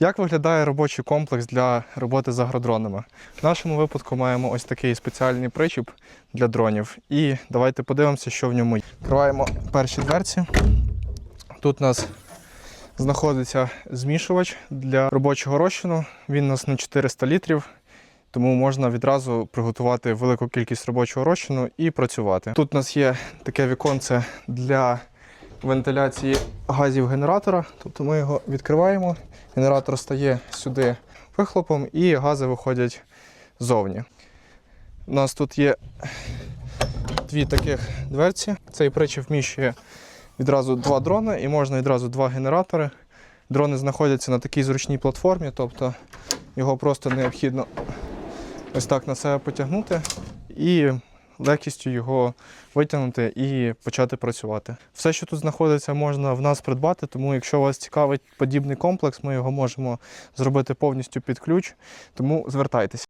Як виглядає робочий комплекс для роботи з агродронами? В нашому випадку маємо ось такий спеціальний причіп для дронів. І давайте подивимося, що в ньому є. Відкриваємо перші дверці. Тут у нас знаходиться змішувач для робочого розчину. Він у нас на 400 літрів. Тому можна відразу приготувати велику кількість робочого розчину і працювати. Тут у нас є таке віконце для вентиляції газів генератора. Тобто ми його відкриваємо, генератор стає сюди вихлопом і гази виходять ззовні. У нас тут є дві таких дверці. Цей причіп вміщує відразу два дрони і можна відразу два генератори. Дрони знаходяться на такій зручній платформі, тобто його просто необхідно ось так на себе потягнути і легкістю його витягнути і почати працювати. Все, що тут знаходиться, можна в нас придбати, тому якщо вас цікавить подібний комплекс, ми його можемо зробити повністю під ключ, тому звертайтеся.